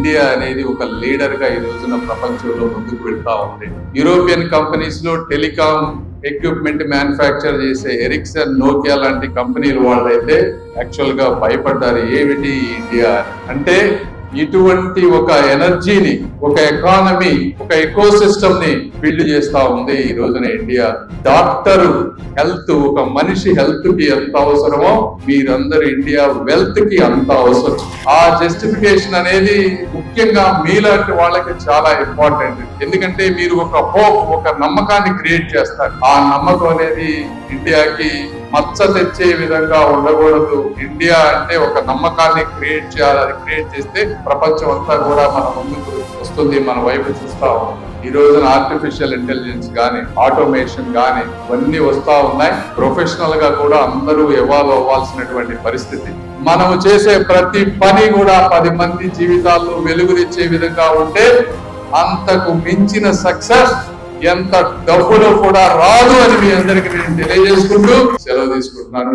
India అనేది ఒక లీడర్గా ఈ రోజున ప్రపంచంలో ముందుకు వెళ్తా ఉంది. యూరోపియన్ కంపెనీస్లో టెలికాం ఎక్విప్మెంట్ మ్యానుఫ్యాక్చర్ చేసే ఎరిక్సన్ నోకియా లాంటి కంపెనీలు వాళ్ళైతే యాక్చువల్గా భయపడ్డారు. ఏమిటి ఇండియా అంటే ఇటువంటి ఒక ఎనర్జీని ఒక ఎకానమీ ఒక ఎకో సిస్టమ్ని బిల్డ్ చేస్తా ఉంది ఈ రోజున ఇండియా. డాక్టర్ హెల్త్ ఒక మనిషి హెల్త్కి ఎంత అవసరమో మీరందరూ ఇండియా వెల్త్కి అంత అవసరం. ఆ జస్టిఫికేషన్ అనేది ముఖ్యంగా మీలాంటి వాళ్ళకి చాలా ఇంపార్టెంట్ ఎందుకంటే మీరు ఒక హోప్ ఒక నమ్మకాన్ని క్రియేట్ చేస్తారు. ఆ నమ్మకం అనేది ఇండియాకి మచ్చ తెచ్చే విధంగా ఉండకూడదు. ఇండియా అంటే ఒక నమ్మకాన్ని క్రియేట్ చేయాలి అది క్రియేట్ చేస్తే ప్రపంచం అంతా కూడా మన ముందుకు వస్తుంది మన వైపు చూస్తా ఉంది. ఈ రోజున ఆర్టిఫిషియల్ ఇంటెలిజెన్స్ గానీ ఆటోమేషన్ గానీ ఇవన్నీ వస్తా ఉన్నాయి. ప్రొఫెషనల్గా కూడా అందరూ ఎవాల్వ్ అవ్వాల్సినటువంటి పరిస్థితి. మనము చేసే ప్రతి పని కూడా పది మంది జీవితాల్లో వెలుగునిచ్చే విధంగా ఉంటే అంతకు మించిన సక్సెస్ ఎంత డబ్బులు కూడా రాదు అని మీ అందరికి నేను తెలియజేసుకుంటూ సెలవు తీసుకుంటున్నాను.